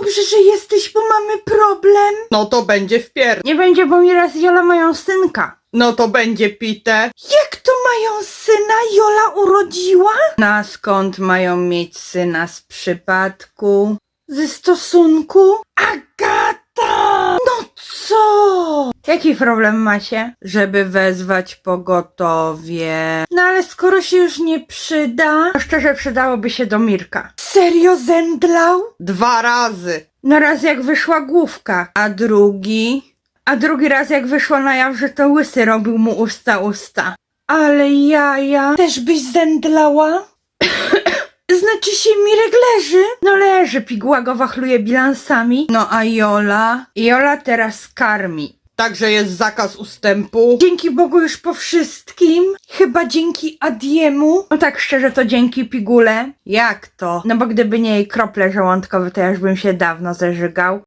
dobrze, że jesteś, bo mamy problem. No to będzie wpier... Nie będzie, bo Mira z Jola mają synka. No to będzie pite. Jak to mają syna? Jola urodziła? Na skąd mają mieć syna z przypadku? Ze stosunku? Agata! Jaki problem macie? Żeby wezwać pogotowie. No ale skoro się już nie przyda, to szczerze przydałoby się do Mirka. Serio zemdlał? Dwa razy. No raz jak wyszła główka, a drugi... A drugi raz jak wyszło na jaw, że to łysy robił mu usta usta. Ale jaja... Też byś zemdlała? Znaczy się Mirek leży? No leży, piguła go wachluje bilansami. No a Jola? Jola teraz karmi. Także jest zakaz ustępu. Dzięki Bogu już po wszystkim. Chyba dzięki Adiemu. No tak szczerze to dzięki pigule. Jak to? No bo gdyby nie jej krople żołądkowe, to ja już bym się dawno zeżygał.